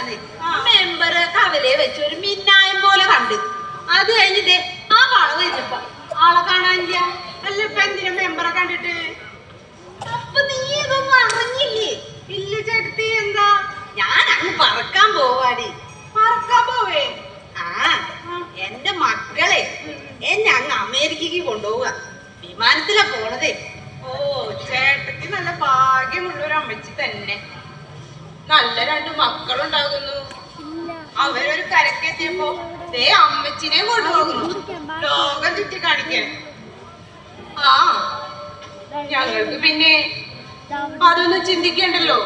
പോകാന് മെമ്പർ കവലയെ വെച്ച് ഒരു മിന്നായം പോലെ കണ്ട്. അത് കഴിഞ്ഞിട്ട് ആ വളവ് വെച്ചപ്പോ ആളെ കാണാനില്ല അല്ല ഇപ്പൊ എന്തിനും മെമ്പറെ കണ്ടിട്ട്? അപ്പൊ നീ ഇതൊന്നും അറിഞ്ഞില്ലേ? ഇല്ല ചേട്ടത്തി എന്താ? ഞാൻ അങ്ങ് പറക്കാൻ പോവാടി. പറക്കാൻ പോവേ? ആ എന്റെ മക്കളെ എന്നെ അങ്ങ് അമേരിക്കക്ക് കൊണ്ടുപോവുക. വിമാനത്തിലാ പോണതേ. ഓ ചേട്ടത്തി നല്ല ഭാഗ്യമുള്ള ഒരു അമ്മച്ചി തന്നെ. നല്ല രണ്ട് മക്കളുണ്ടാകുന്നു. അവരൊരു കരക്കെത്തിയപ്പോ ദേ അമ്മച്ചിനെ കൊണ്ടുപോകുന്നു. ലോകം ചുറ്റി കാണിക്കാൻ ആ ഞങ്ങൾക്ക് പിന്നെ അതൊന്നും ചിന്തിക്കണ്ടല്ലോ.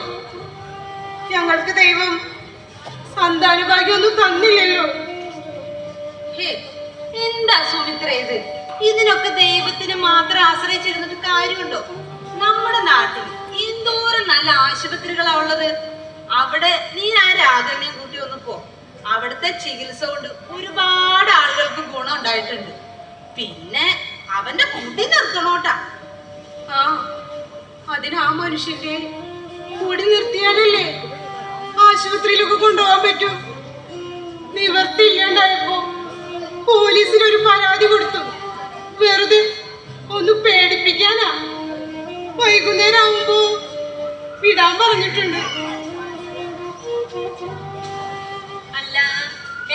ഞങ്ങൾക്ക് ദൈവം സന്താന ഭാഗ്യമൊന്നും തന്നില്ലല്ലോ. എന്താ സുമിത്ര ഇത്? ഇതിനൊക്കെ ദൈവത്തിന് മാത്രം ആശ്രയിച്ചിരുന്നിട്ട് കാര്യമുണ്ടോ? നമ്മുടെ നാട്ടിൽ എന്തോരം നല്ല ആശുപത്രികളാ ഉള്ളത്? അവിടെ നീ ആ രാഘവനെ കൂട്ടി ഒന്ന് പോ. അവിടുത്തെ ചികിത്സ കൊണ്ട് ഒരുപാട് ആളുകൾക്ക് ഗുണം ഉണ്ടായിട്ടുണ്ട്. പിന്നെ അവന്റെ കൂടി നിർത്തണോട്ടാ. ആ അതിന് ആ മനുഷ്യന്റെ കൂടി നിർത്തിയാലല്ലേ ആശുപത്രിയിലൊക്കെ കൊണ്ടുപോകാൻ പറ്റും? നിവർത്തിയില്ലാണ്ടായപ്പോ പോലീസിന് ഒരു പരാതി കൊടുത്തു. വെറുതെ ഒന്ന് പേടിപ്പിക്കാനാ. വൈകുന്നേരം ആവുമ്പോ വിടാൻ പറഞ്ഞിട്ടുണ്ട്.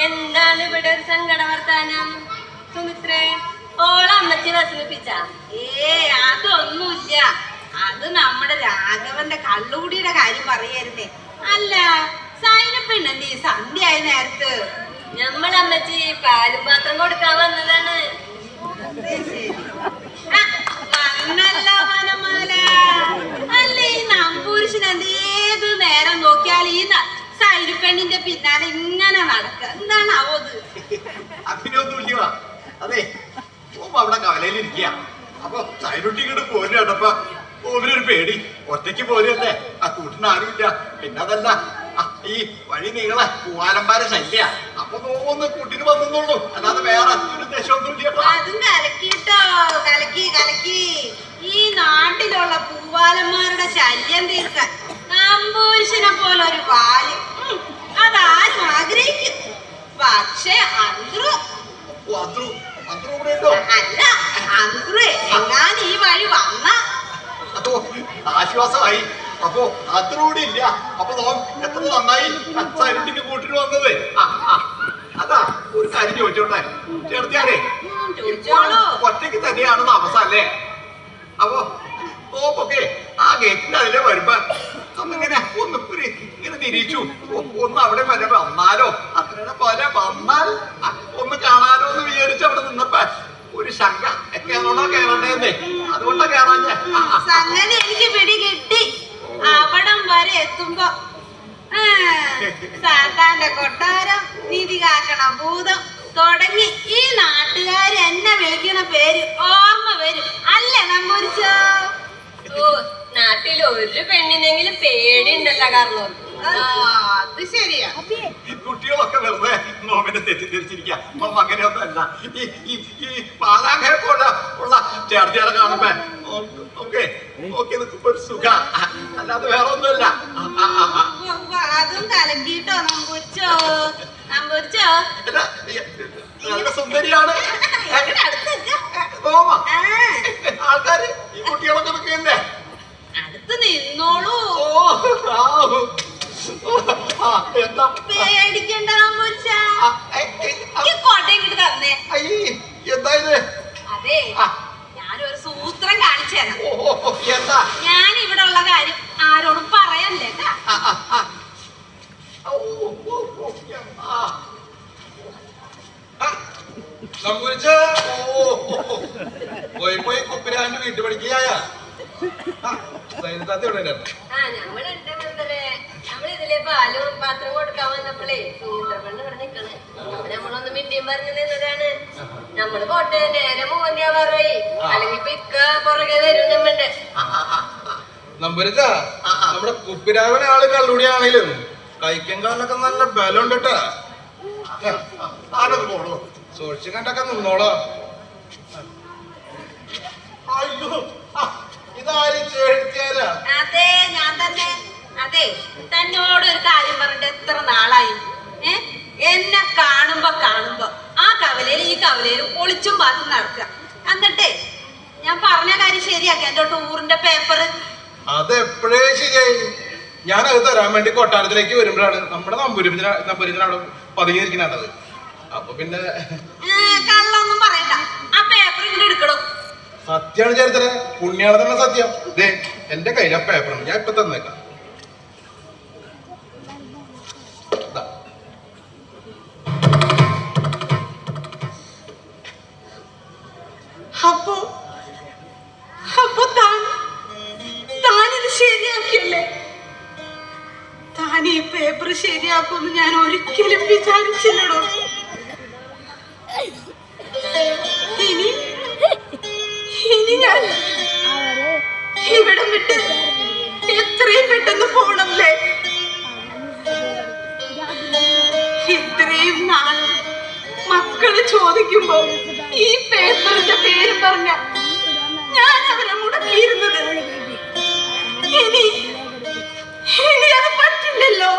എന്താണ് ഇവിടെ ഒരു സങ്കട വർത്താനം? സുമിത്രേ ഓളമ്മച്ചി വിഷമിപ്പിച്ച? ഏ അതൊന്നുമില്ല. അത് നമ്മുടെ രാഘവന്റെ കള്ളുകൂടിയുടെ കാര്യം പറയായിരുന്നേ അല്ല സൈനപ്പെണ്ണന്റെ ഈ സന്ധ്യ ആയ നേരത്ത് നമ്മളമ്മച്ചി പാലും പാത്രം കൊടുക്കാൻ വന്നതാണ്. അല്ല ഈ ഏത് നേരം നോക്കിയാൽ ഈ സൈനപ്പെണ്ണിന്റെ പിന്നാലെ ഇങ്ങനെ നടക്കുക. എന്താണ് അവത് അങ്ങനെയൊന്നുമില്ല അതെ അവിടെ കവലയിലിരിക്കുക. അപ്പൊ സൈനുട്ടി ഇങ്ങോട്ട് പോരും കണ്ടപ്പോ ഓമിനൊരു പേടി. ഒറ്റയ്ക്ക് പോരല്ലേ ആ കൂട്ടിന് ആരുമില്ല. പിന്നെ അതല്ല ഈ വഴി നീളെ പൂവാലന്മാരെ ശല്യ. അപ്പൊ തോന്ന് കൂട്ടിന് വന്നുള്ളൂ അല്ലാതെ വേറെ ഒരു ഉദ്ദേശമൊന്നുമില്ല അതും കലക്കിട്ടോ കലക്കി കലക്കി. ഈ നാട്ടിലുള്ള പൂവാലന്മാരുടെ ശല്യം തീർക്കാൻ നമ്പൂരിശനെ പോലെ ഒരു വാൽ അതാരും ആഗ്രഹിക്കും. പക്ഷെ അന്ത്രു. അന്ത്രു അന്ത്രു ഇവിടെ ഉണ്ടോ? അല്ല അന്ത്രു എങ്ങാൻ ഈ വഴി വന്ന. അപ്പോ ആശ്വാസമായി. അപ്പോ അത്രൂടെ ഇല്ല. അപ്പൊ എത്ര നന്നായി സൈനുട്ടിക്ക് കൂട്ടിന് വന്നത്. അതാ ഒരു കാര്യം ചോദിച്ചോട്ടെ. ചേർത്തിയാലേ ഒറ്റയ്ക്ക് തന്നെയാണ് താമസം അല്ലേ? അപ്പോ ഓപ്പൊക്കെ ആ ഗേറ്റിന്റെ അതിലെ വരുമ്പോ അന്നിങ്ങനെ ഒന്ന് ഇങ്ങനെ തിരിച്ചു ഒന്ന് അവിടെ വരെ വന്നാലോ? അത്രയുടെ പോലെ വന്നാൽ ഒന്ന് കാണാലോ എന്ന് വിചാരിച്ചു അവിടെ നിന്നപ്പോ ഒരു ശങ്ക. കേറണോ കേറണ്ടേന്നേ അതുകൊണ്ടാ ആ. സംഗതി എനിക്ക് പിടി കിട്ടി. അവിടം വരെ എത്തുമ്പോ സാത്താന്റെ കൊട്ടാരം നീതി കാക്കണ ഭൂതം തുടങ്ങി. ഈ നാട്ടുകാർ എന്നെ വിളിക്കണ പേര് ഓർമ്മ വരും. അല്ലേ ഒരു പെണ്ണിനെങ്കിലും പേടിയുണ്ടല്ലോ കാരണം ആ, അത് ശരിയാ. കുട്ടികളൊക്കെ വെറുതെ നോമിനെ തെറ്റിദ്ധരിച്ചിരിക്കുക അപ്പം അങ്ങനെയൊന്നും അല്ല ഈ ഈ ഈ പാലാഖരെ പോലെ ഉള്ള ചേർത്തിയാളെ കാണുമ്പോ ഓക്കെ ഓക്കെ നിൽക്കുമ്പോ ഒരു സുഖ. അല്ലാതെ വേറെ ഒന്നുമല്ല ആ, ആ, ആ, ആ. ഉവ്വ് ഉവ്വ്, അതും കലക്കിട്ടോ നമ്പൂരിച്ചോ? നമ്പൂരിച്ചോ? അല്ല, ഈ- നല്ല സുന്ദരിയാണ്. ആൾക്കാര് ഈ കുട്ടികളൊക്കെ അടുത്ത് നിന്നോളൂ. പേടിക്കണ്ട നമ്പൂരിച്ച ആ, ഏ, ഏ, ആ, ഈ കൊട ഇങ്ങോട്ട് തന്നേ. അതെ ഞാനൊരു സൂത്രം കാണിച്ചു തരാം. ഞാൻ ഇവിടെ ഉള്ള കാര്യം ആരോടും പറയല്ലേ. പോയി പോയി കുപ്പിരാന്റെ വീട്ടു പഠിക്കുകയായ പാത്രം വന്നപ്പോഴേ പറഞ്ഞു നിന്നതാണ്. നമ്മൾ പോട്ടെ നേരെ നമ്മുടെ കുപ്പിരാവിനെ ആൾ കള്ളുടിയാണെങ്കിലും കാലൊക്കെ നല്ല ബലം ഉണ്ട് കേട്ടാ സൂക്ഷിച്ച് അയ്യോ സംസാരിച്ചു എഴുത്തിയത് അതെ ഞാൻ തന്നെ. അതെ തന്നോട് ഒരു കാര്യം പറഞ്ഞിട്ട് എത്ര നാളായി? എന്നെ കാണുമ്പോ കാണുമ്പോ. ആ കവലയിൽ ഈ കവലയിൽ ഒളിച്ചും പാത്തും നടക്കുക. എന്നിട്ടേ ഞാൻ പറഞ്ഞ കാര്യം ശരിയാക്കി. എന്റെ ടൂറിന്റെ പേപ്പർ അതെപ്പോഴേ ശരിയായി? ഞാൻ അത് തരാൻ വേണ്ടി കൊട്ടാരത്തിലേക്ക് വരുമ്പോഴാണ് നമ്മുടെ നമ്പൂരിപ്പിന് നമ്പൂരിപ്പിന് അവിടെ പതുങ്ങിയിരിക്കുന്നത്. അപ്പൊ പിന്നെ കള്ളൊന്നും പറയണ്ട. ആ പേപ്പർ ഇങ്ങോട്ട് എടുക്കണോ സത്യമാണ് ചരിത്രം. പുണ്യാണ് തന്നെ സത്യം. ദേ എന്റെ കയ്യിൽ പേപ്പറാണ് ഞാൻ ഇപ്പൊ തന്നേക്കാം. ദാ. അപ്പോ താൻ താനിത് ശരിയാക്കിയല്ലേ? താൻ പേപ്പർ ശരിയാക്കുമെന്ന് ഞാൻ ഒരിക്കലും വിചാരിച്ചില്ലടോ. ഞാൻ ഇവിടം വിട്ട് എത്രയും പെട്ടെന്ന് പോണല്ലേ? ഇത്രയും നാൾ മക്കൾ ചോദിക്കുമ്പോ ഈ പേപ്പറിന്റെ പേര് പറഞ്ഞ ഞാൻ അവരെ മുടക്കിയിരുന്നത്. ഇനി ഇനി അത് പറ്റില്ലല്ലോ.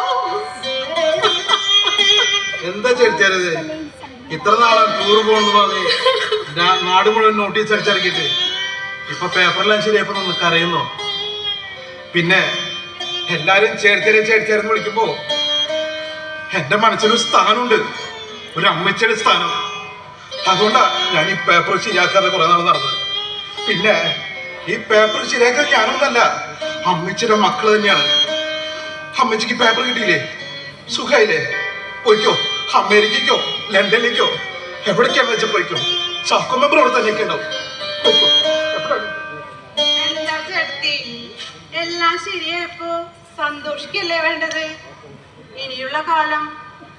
എന്താ ചരിച്ചത് ഇത്ര നാളെ ടൂർ പോകുന്നു പറഞ്ഞ് നാട് മുഴുവൻ നോട്ടീസ് അടിച്ചിറക്കിയിട്ട്. ഇപ്പൊ പേപ്പറിലെല്ലാം ശരിയപ്പോ നമുക്ക് അറിയുന്നോ പിന്നെ എല്ലാരും ചേർച്ചേരെ ചേർച്ചേരെന്ന് വിളിക്കുമ്പോ എന്റെ മനസ്സിലൊരു സ്ഥാനമുണ്ട്. ഒരു അമ്മച്ചയുടെ സ്ഥാനം. അതുകൊണ്ടാ ഞാൻ ഈ പേപ്പർ ശരിയാക്കാതെ കുറെ നാൾ നടന്നത്. പിന്നെ ഈ പേപ്പർ ശരിയാക്കാൻ ഞാനൊന്നല്ല അമ്മച്ചിയുടെ മക്കൾ തന്നെയാണ്. അമ്മച്ചിക്ക് പേപ്പർ കിട്ടിയില്ലേ? സുഖായില്ലേ? പോയിക്കോ. അമേരിക്കയ്ക്കോ ലണ്ടനിലേക്കോ എവിടേക്കാണെന്ന് വെച്ചാൽ പോയിക്കോ. ചാക്കോ അവിടെ തന്നെയൊക്കെ ഉണ്ടാവും. പോയിക്കോ. ശരിയായപ്പോ സന്തോഷിക്കല്ലേ വേണ്ടത്? ഇനിയുള്ള കാലം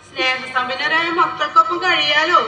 സ്നേഹസമ്പന്നരായ മക്കൾക്കൊപ്പം കഴിയാലോ?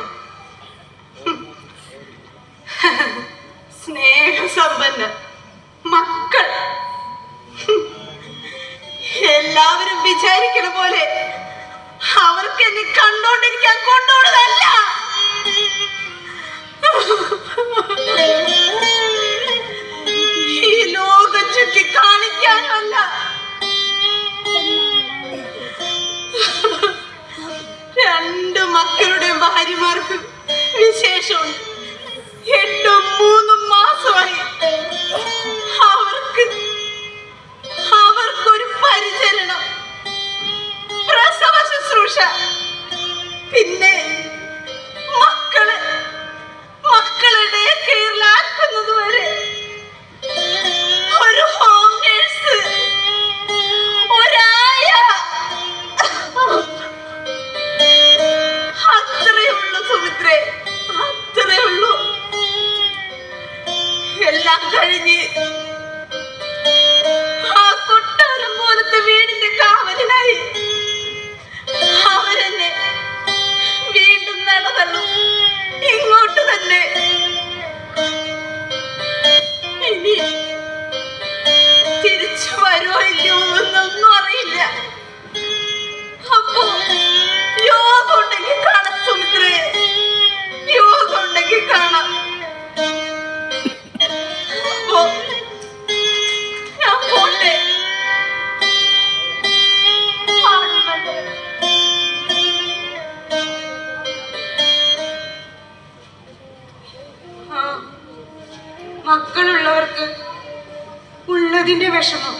ഉള്ളതിന്റെ വിഷമം.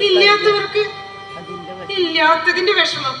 ഇല്ലാത്തവർക്ക് ഇല്ലാത്തതിന്റെ വിഷമം.